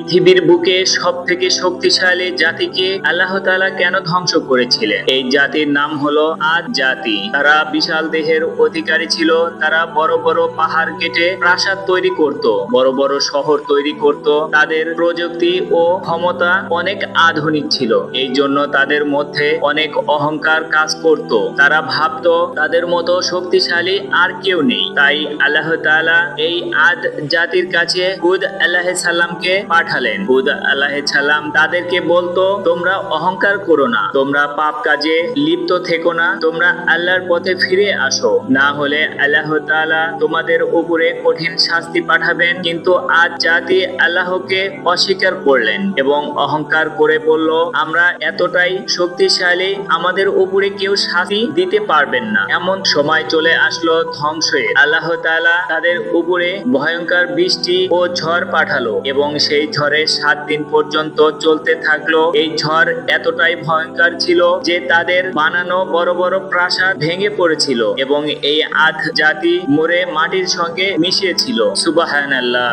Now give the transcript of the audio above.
পৃথিবীর বুকে সব থেকে শক্তিশালী জাতিকে আল্লাহ তাআলা কেন ধ্বংস করেছিলেন? এই জাতির নাম হলো আদ জাতি। তারা বিশাল দেহের অধিকারী ছিল, তারা বড় বড় পাহাড় কেটে প্রাসাদ তৈরি করত, বড় বড় শহর তৈরি করত। তাদের প্রযুক্তি ও ক্ষমতা অনেক আধুনিক ছিল এই জন্য তাদের মধ্যে অনেক অহংকার কাজ করত। তারা ভাবতো, তাদের মতো শক্তিশালী আর কেউ নেই। তাই আল্লাহ তাআলা এই আদ জাতির কাছে হুদ আল্লাহ সাল্লামকে পাঠালেন। হুদ আল্লাহ সাল্লাম তাদেরকে বলতো, তোমরা অহংকার করো না। তোমরা পাপ কাজে লিপ্ত থেকো না। তোমরা আল্লাহর পথে ফিরে আসো। না হলে আল্লাহ তাআলা তোমাদের উপরে কঠিন শাস্তি পাঠাবেন। কিন্তু আজ জাতি আল্লাহকে অস্বীকার করলেন এবং অহংকার করে বলল, আমরা এতটাই শক্তিশালী, আমাদের উপরে কেউ শাস্তি দিতে পারবেন না। এমন সময় চলে আসলো ধ্বংসের আল্লাহ তাআলা তাদের উপরে ভয়ঙ্কর বৃষ্টি ও ঝড় পাঠালো এবং সেই ঝড়ে সাত দিন পর্যন্ত চলতে থাকল। এই ঝড় এতটাই ভয়ঙ্কর ছিল যে তাদের বানানো বড় বড় প্রাসাদ ভেঙে পড়েছিল এবং এই আধ জাতি মরে মাটির সঙ্গে মিশিয়েছিল সুবাহান আল্লাহ